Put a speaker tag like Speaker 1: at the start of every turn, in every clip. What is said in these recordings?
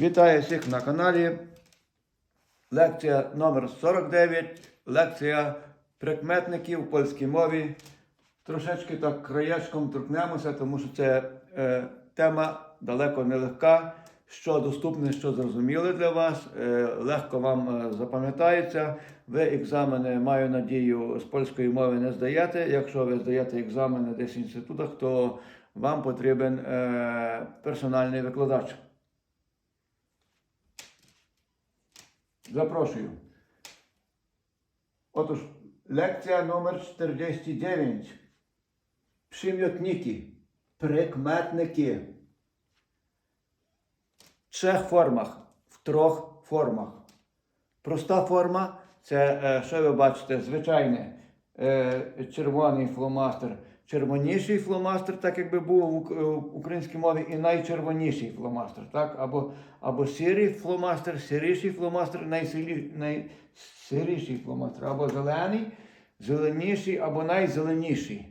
Speaker 1: Вітаю всіх на каналі. Лекція номер 49. Лекція прикметників в польській мові. Трошечки так краєчком торкнемося, тому що це е, тема далеко не легка. Що доступне, що зрозуміле для вас, е, легко вам е, запам'ятається. Ви екзамени, маю надію, з польської мови не здаєте. Якщо ви здаєте екзамени десь в інститутах, то вам потрібен е, персональний викладач. Запрошую. Otóż lekcja numer 49. Przymiotniki, прикметники. В trzech формах, в трьох формах. Проста форма це, е, що ви бачите, звичайне е, червоний фломастер, червоніший фломастер, так якби був в українській мові, і найчервоніший фломастер, так? Або, або сірий фломастер, сіріший фломастер, найсиріший фломастер, або зелений, зеленіший, або найзеленіший.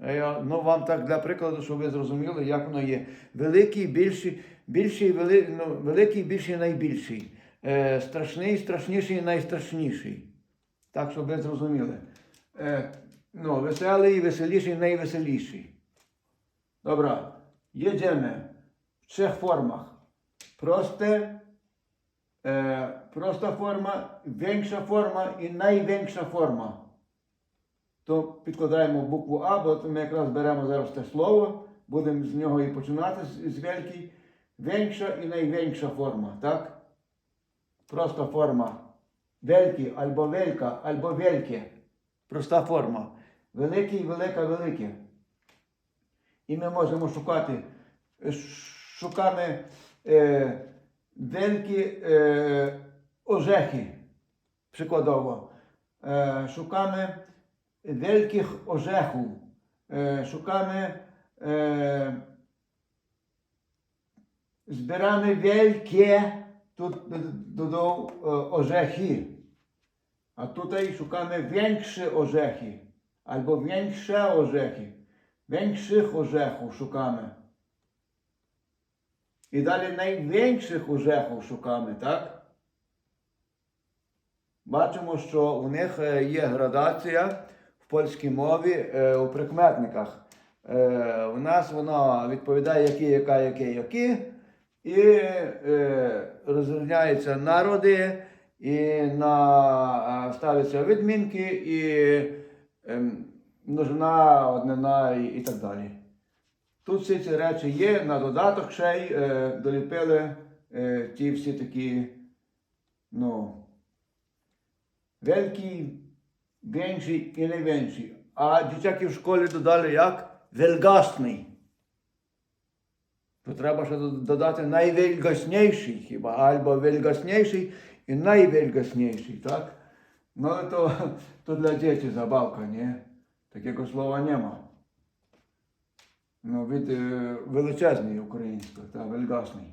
Speaker 1: Е, Я, ну, вам так для прикладу, щоб ви зрозуміли, як воно є. Великий, більший, більший, вели, ну, великий, більший, найбільший. Е, страшний, страшніший, найстрашніший. Так, щоб ви зрозуміли. Е, ну, веселий, веселіший, найвеселіший. Dobra, jedziemy w trzech formach. Proste, e, prosta forma, większa forma i największa forma. То підкладаємо букву А, бо ми якраз беремо зараз те слово, будемо з нього і починати з, великий. Większa і найвеньша форма, так? Проста форма. Великий, або велька, або вельке. Проста форма. Великий, велика, велике. І ми можемо шукати, е, шукаємо е, великі е, ожехи, przykładowo. E, szukamy wielkich orzechów. E, szukamy, e, zbieramy wielkie tu dodą e, orzechy. A tutaj szukamy większe orzechy. Albo większe orzechy. Większych orzechów szukamy. I dalej największych orzechów szukamy, tak? Бачимо, що у них є градація в польській мові у прикметниках. У нас вона відповідає які, яка, які, які, і розрізняються народи, і на, ставляться відмінки, і множина, однина і, і так далі. Тут всі ці речі є, на додаток ще й е, доліпили е, ті всі такі, ну, wielki, większy i największy. A dzieciaki w szkole dodali jak? Wielgastny. To trzeba ще до- додати найвільгосniejszy chyba, albo wielgosniejszy i najwielgosniejszy, tak? No ale to, to dla dzieci zabawka, nie? Takiego słowa nie ma. No, е, величезний українською, та вельгасний.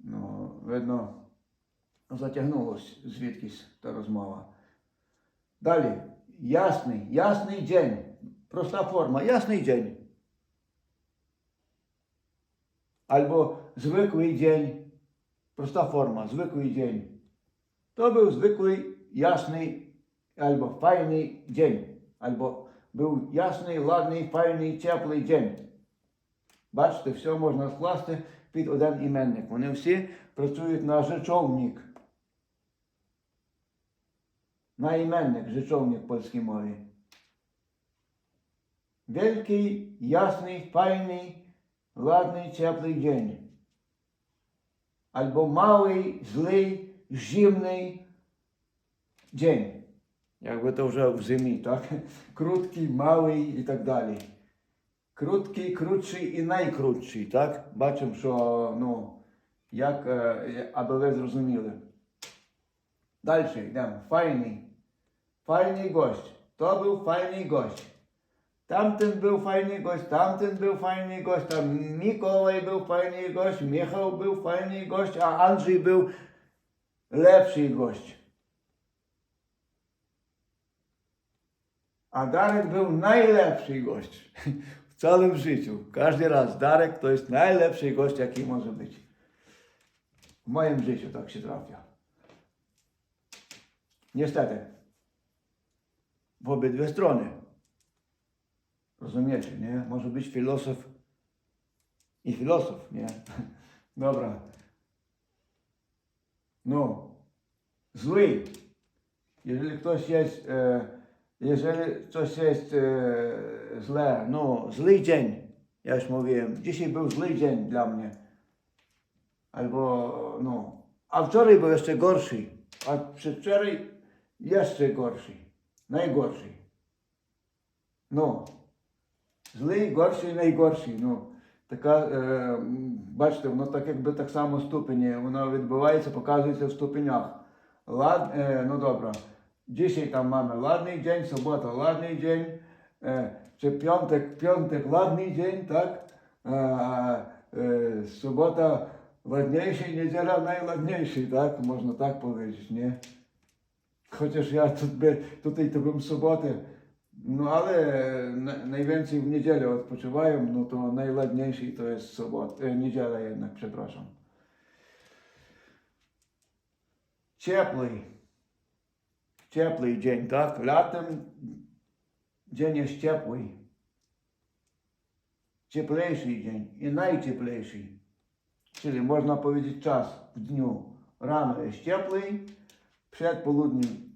Speaker 1: Ну, видно, затягнулось звідкись та розмова. Далі. Ясний, ясний день. Проста форма. Ясний день. Або звиклий день. Проста форма. Звиклий день. To był zwykły, jasny albo fajny dzień. Albo był jasny, ładny, fajny, ciepły dzień. Бачите, все можна скласти під один іменник. Вони всі працюють на rzeczownik. На іменник, rzeczownik в польській мові. Wielki, jasny, fajny, ładny, ciepły dzień. Albo mały, zły, zimny dzień. Jakby to вже в зимі, так? Круткий, малий і так далі. Круткий, крутший і найкрутший, так? Бачимо, що, ну, як, е, аби ви зрозуміли. Далі йдемо. Файний. Файний гость. То був файний гость. Tamten był fajny gość, tamten był fajny gość, tam Mikołaj był fajny gość, Michał był fajny gość, a Andrzej był lepszy gość. A Darek był najlepszy gość w całym życiu. Każdy raz Darek to jest najlepszy gość, jaki może być. W moim życiu tak się trafia. Niestety. W obydwie strony. Rozumiecie, nie? Może być filozof i filozof, nie? Dobra. No. Zły. Jeżeli ktoś jest, e, jeżeli coś jest e, źle, no, zły dzień, ja już mówiłem, dzisiaj był zły dzień dla mnie. Albo, no, a wczoraj był jeszcze gorszy, a przedwczoraj jeszcze gorszy, najgorszy. No, злий, горший, найгорший. Ну, така, е, бачите, воно так якби так само ступені, воно відбувається, показується в ступенях. Лад, е, ну добре, dzisiaj там mamy ладний день, субота ладний день, е, чи п'ятик, п'ятик ладний день, так? Е, е, субота ладніший, неділя найладніший, так? Можна так powiedzieć, ні? Chociaż ja тут by, tutaj to bym soboty, no ale na, najwięcej w niedzielę odpoczywają, no to najładniejszy to jest sobot, e, niedziela jednak, przepraszam. Ciepły, ciepły dzień, tak? Latem dzień jest ciepły. Cieplejszy dzień i najcieplejszy. Czyli można powiedzieć czas w dniu. Rano jest ciepły, przed południem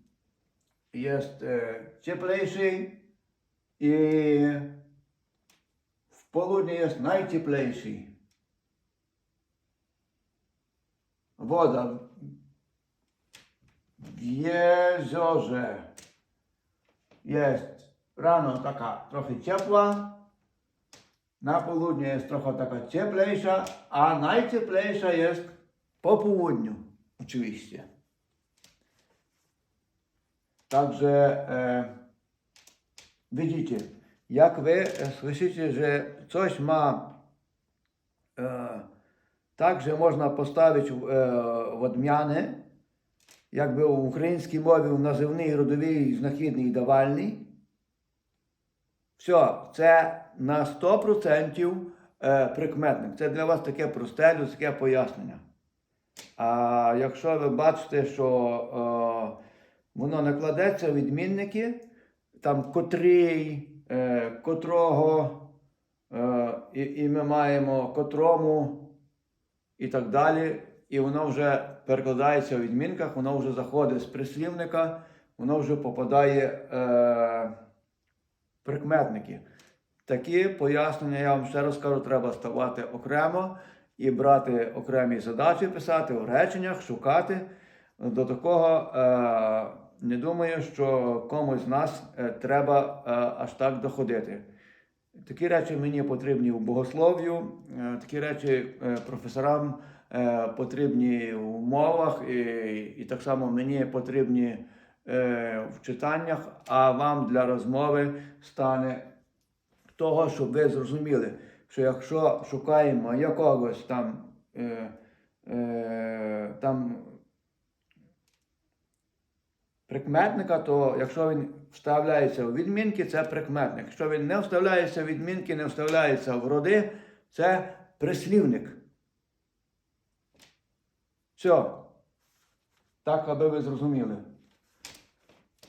Speaker 1: jest e, cieplejszy i w południe jest najcieplejszy. Jeziorze jest rano taka trochę ciepła, na południe jest trochę taka cieplejsza, a najcieplejsza jest po południu, oczywiście. Także e, widzicie, jak wy słyszycie, że coś ma e, tak, że można postawić e, w odmiany, jakby в українській мові в називний, родовий, знахідний давальний. Все, це на 100% е, прикметник. Це для вас таке просте людське пояснення. А якщо ви бачите, що е, воно накладеться у відмінники, там котрий, е, котрого, е, і, і ми маємо котрому і так далі. І воно вже перекладається у відмінках, воно вже заходить з прислівника, воно вже попадає е, прикметники. Такі пояснення, я вам ще раз кажу, треба ставати окремо і брати окремі задачі, писати у реченнях, шукати. До такого е, не думаю, що комусь з нас е, треба е, аж так доходити. Такі речі мені потрібні в богослов'ю, е, такі речі е, професорам е, потрібні в мовах, і, і так само мені потрібні е, в читаннях, а вам для розмови стане того, щоб ви зрозуміли, що якщо шукаємо якогось там, е, е, там прикметника, то якщо він вставляється у відмінки, це прикметник. Якщо він не вставляється в відмінки, не вставляється в роди, це прислівник. Все. Так, аби ви зрозуміли.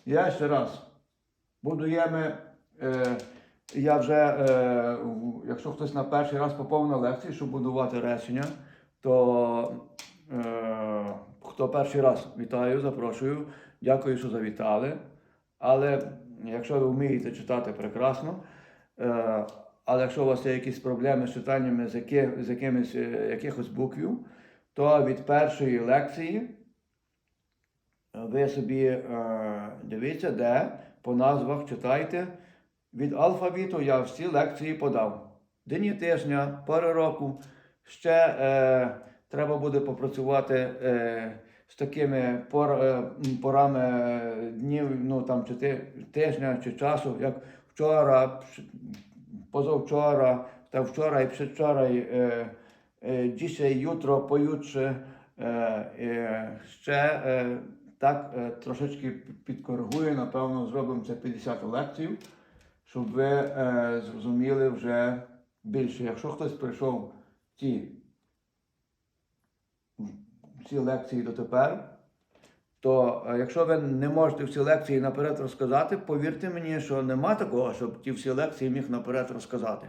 Speaker 1: Я ще раз. Будуємо. Е, я вже, е, якщо хтось на перший раз попав на лекції, щоб будувати речення, то е, хто перший раз вітаю, запрошую. Дякую, що завітали. Але якщо ви вмієте читати прекрасно, е, але якщо у вас є якісь проблеми з читаннями з, яки, з якимись е, якихось буквів, то від першої лекції ви собі е, дивіться, де по назвах читайте. Від алфавіту я всі лекції подав. Дні тижня, пори року. Ще е, треба буде попрацювати е, з такими пор, е, порами е, днів, ну там чи ти, тижня чи часу, як вчора, позавчора, та вчора і е, е, dzisiaj, jutro, pojutrze. Ще так трошечки підкоригую, напевно, зробимо це 50 лекцію, щоб ви зрозуміли вже більше. Якщо хтось прийшов ті всі лекції дотепер, то якщо ви не можете всі лекції наперед розказати, повірте мені, що нема такого, щоб ті всі лекції міг наперед розказати.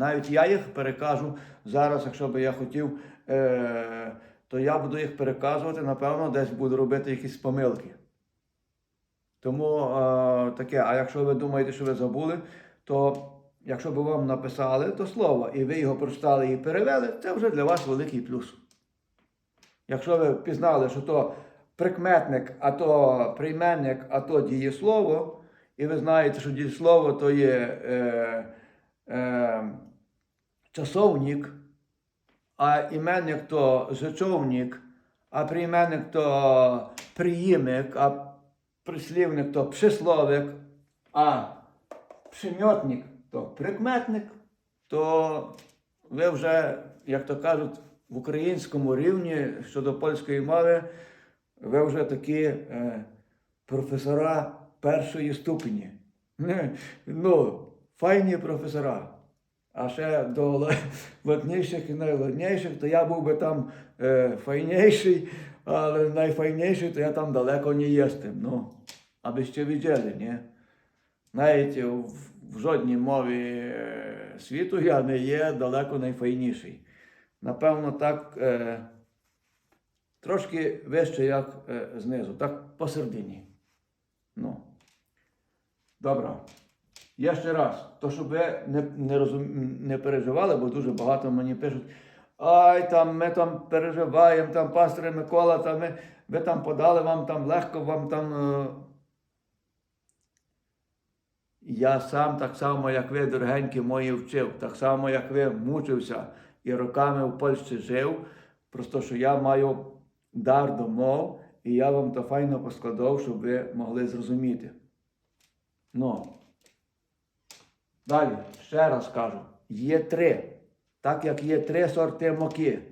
Speaker 1: Навіть я їх перекажу зараз, якщо би я хотів, е, то я буду їх переказувати, напевно, десь буду робити якісь помилки. Тому е, таке, а якщо ви думаєте, що ви забули, то якщо б вам написали то слово, і ви його прочитали і перевели, це вже для вас великий плюс. Якщо ви пізнали, що то прикметник, а то прийменник, а то дієслово, і ви знаєте, що дієслово то є е, е, часовник, а іменник то жичовник, а прийменник то приїмник, а прислівник то присловик, а приметник то прикметник, то ви вже, як то кажуть, в українському рівні щодо польської мови, ви вже такі е, професора першої ступені. Ну, файні професора. А ще до ла- ладніших і найладніших, то я був би там е, файніший, але найфайніший, то я там далеко не єстим. Ну, аби ще віджели, ні? Навіть в, в жодній мові е, світу я не є далеко найфайніший. Напевно, так е, трошки вище, як е, знизу, так посередині. Ну. Добре. Я ще раз, то щоб ви не, не, розум, не переживали, бо дуже багато мені пишуть. Ай, там ми там переживаємо, там пастор Микола, там ми, ви там подали, вам там легко, вам там. Е... Я сам так само, як ви, дорогенькі мої, вчив, так само, як ви мучився і роками в Польщі жив. Просто що я маю дар до мов, і я вам то файно поскладав, щоб ви могли зрозуміти. Ну. Далі, ще раз кажу, є три. Так як є три сорти муки.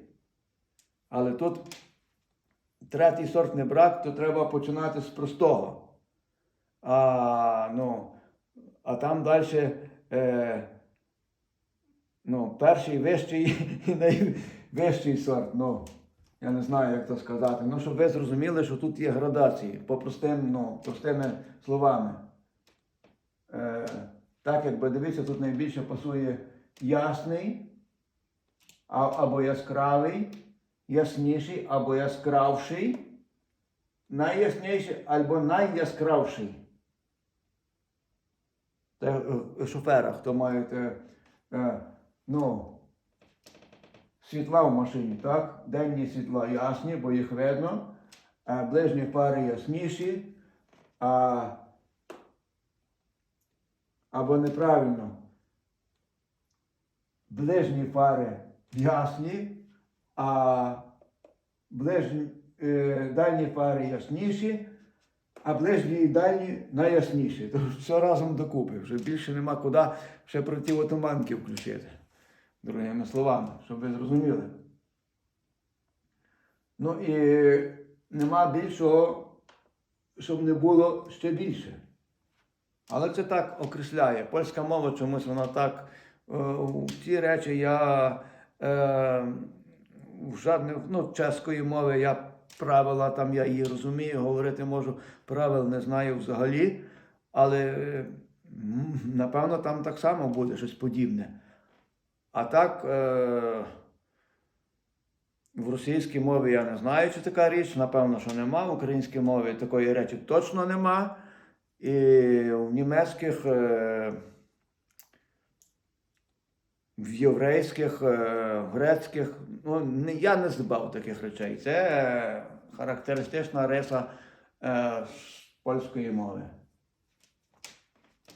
Speaker 1: Але тут третій сорт не брак, то треба починати з простого. А, ну, а там далі е, ну, перший вищий і найвищий сорт. Ну, я не знаю, як то сказати. Ну, щоб ви зрозуміли, що тут є градації по простим, ну, простими словами. Е, так, якби дивіться, тут найбільше пасує ясний або яскравий, ясніший або яскравший, найясніший або найяскравший. Це е, шофера, хто має е, е, ну, світла в машині, так? Денні світла ясні, бо їх видно, ближні фари ясніші, а, або неправильно. Ближні фари ясні, а ближні, е, дальні фари ясніші, а ближні і дальні найясніші. Тож все разом докупи. Вже більше нема куди ще противотуманки включити. Другими словами, щоб ви зрозуміли. Ну і нема більшого, щоб не було ще більше. Але це так окресляє. Польська мова чомусь вона так. е, ці речі я е, в жадних, ну, чеської мови я правила там я її розумію, говорити можу, правил не знаю взагалі. Але е, напевно там так само буде щось подібне. А так, е, в російській мові я не знаю, чи така річ, напевно, що нема. В українській мові такої речі точно нема. І в німецьких, е, в єврейських, е, в грецьких, ну, я не збав таких речей. Це е, характеристична риса е, польської мови.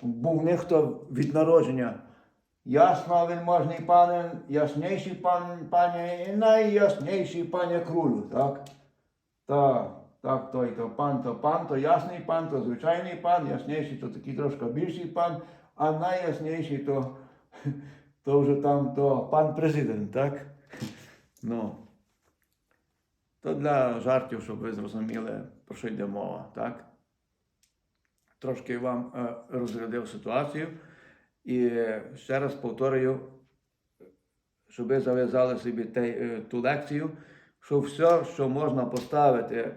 Speaker 1: Був в них то від народження. Ясно, вельможний пане, ясніший пан, пані найясніший пане крулю, так? Так, так, той то пан, то пан, то ясний пан, то звичайний пан, ясніший, то такий трошки більший пан, а найясніший то, то вже там то пан президент, так? Ну. То для жартів, щоб ви зрозуміли, про що йде мова, так? Трошки вам е, розрядив ситуацію. І ще раз повторюю, щоб ви зав'язали собі е, ту лекцію, що все, що можна поставити,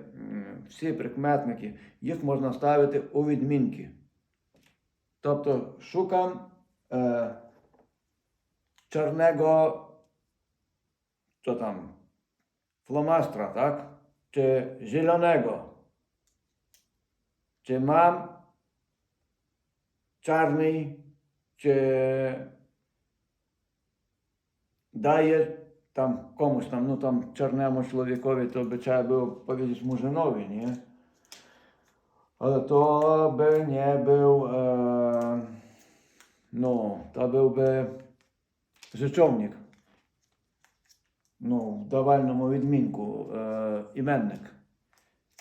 Speaker 1: всі прикметники, їх можна ставити у відмінки. Тобто шукам е, чорного, що там, фломастра, так? Чи зеленого. Чи мам czarny, чи дає там комусь там, ну там чорному чоловікові, то би треба було powiedzieć murzynowi, nie? Ale to by nie był, e, no, to byłby rzeczownik. Ну, в давальному відмінку е, іменник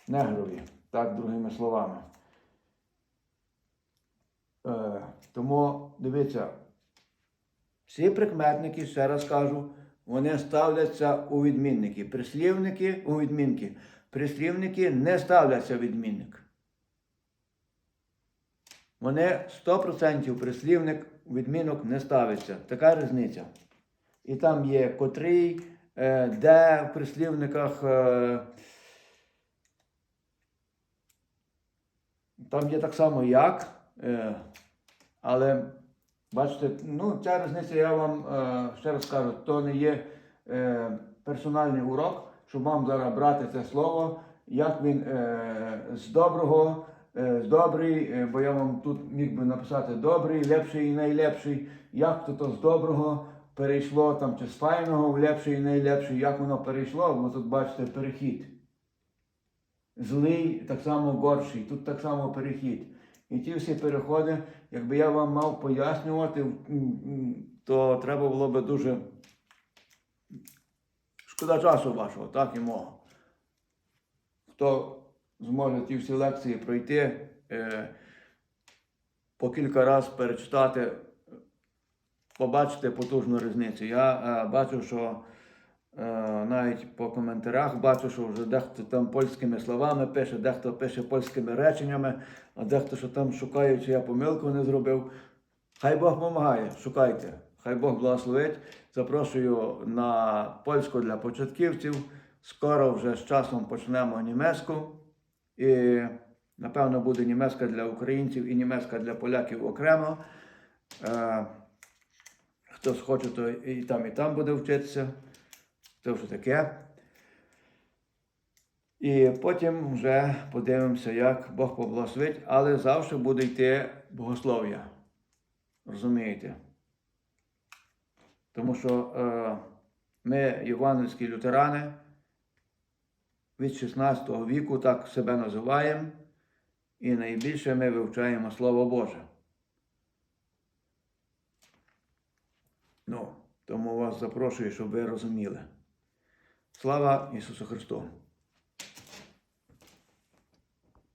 Speaker 1: негрові, так, другими словами. Е, тому дивіться, всі прикметники, ще раз кажу, вони ставляться у відмінники. Прислівники у відмінки. Прислівники не ставляться у відмінник. Вони 100% прислівник у відмінок не ставиться. Така різниця. І там є котрий, е, де в прислівниках. Е, там є так само як. Е, але бачите, ну ця різниця, я вам е, ще раз кажу, то не є е, персональний урок, щоб вам зараз брати це слово, як він е, з доброго, е, з добрий, е, бо я вам тут міг би написати добрий, лепший і найлепший, як то, то з доброго перейшло там, чи з файного в лепший і найлепший, як воно перейшло, бо тут бачите перехід. Злий, так само горший, тут так само перехід. І ті всі переходи, якби я вам мав пояснювати, то треба було би дуже шкода часу вашого, так і мого. Хто зможе ті всі лекції пройти, е, по кілька разів перечитати, побачите потужну різницю. Я е, бачу, що навіть по коментарях бачу, що вже дехто там польськими словами пише, дехто пише польськими реченнями, а дехто що там шукає, чи я помилку не зробив. Хай Бог допомагає, шукайте. Хай Бог благословить. Запрошую на польську для початківців. Скоро вже з часом почнемо німецьку. І напевно буде німецька для українців і німецька для поляків окремо. Е, Хтось хоче, то і там, і там буде вчитися. Це вже таке. І потім вже подивимося, як Бог поблагословить, але завжди буде йти богослов'я. Розумієте? Тому що е, ми, євангельські лютерани, від 16 віку так себе називаємо, і найбільше ми вивчаємо Слово Боже. Ну, тому вас запрошую, щоб ви розуміли. Слава Ісусу Христу!